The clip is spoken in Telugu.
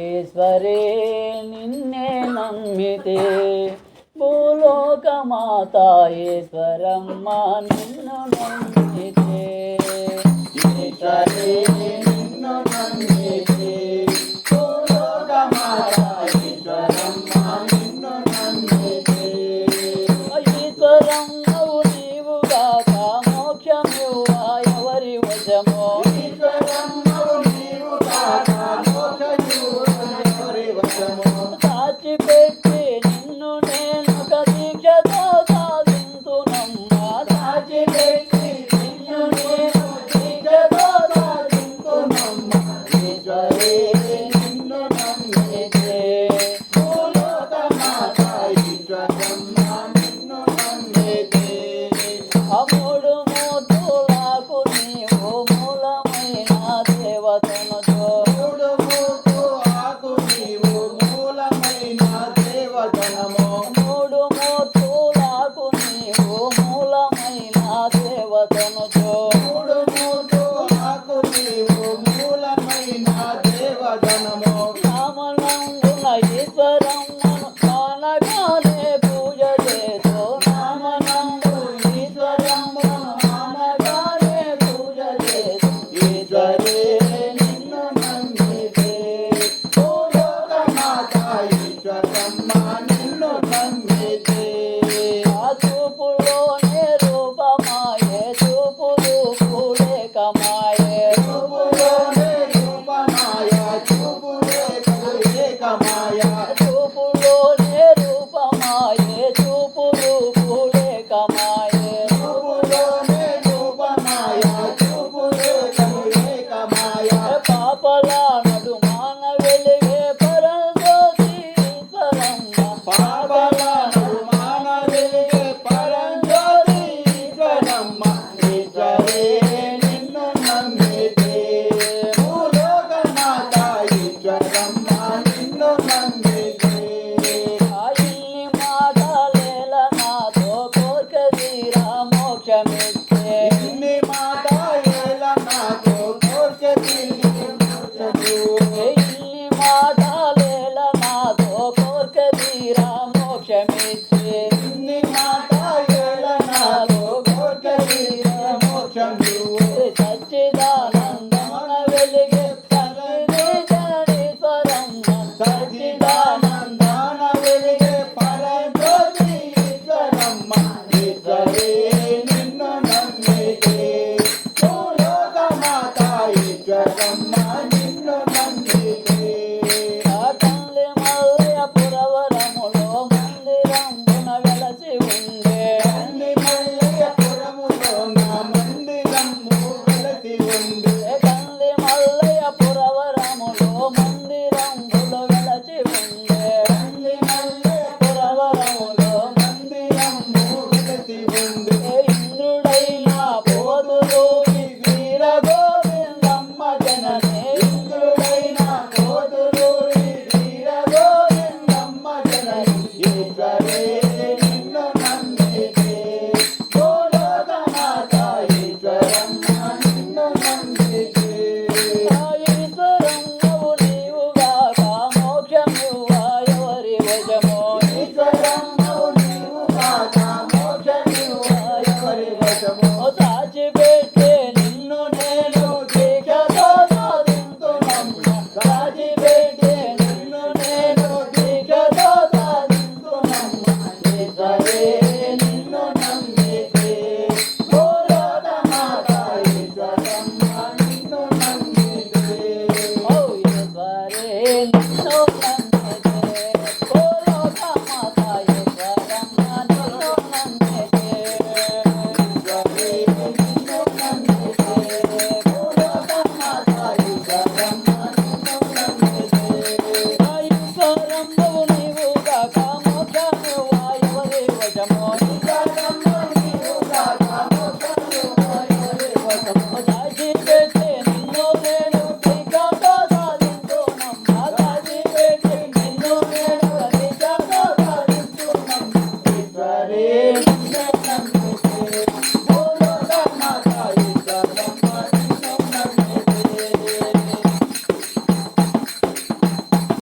ಈಶ್ವರೇ ನಿನ್ನೆ ನಮ್ಮಿತೆ ಭೂಲೋಕ ಮಾತಾ ಈಶ್ವರಮ್ಮ ನಿನ್ನ ನಮ್ಮಿತೆ ಈಶ್ವರೇ Thank you. రామో రామలం ఈశ్వరం Janeiro.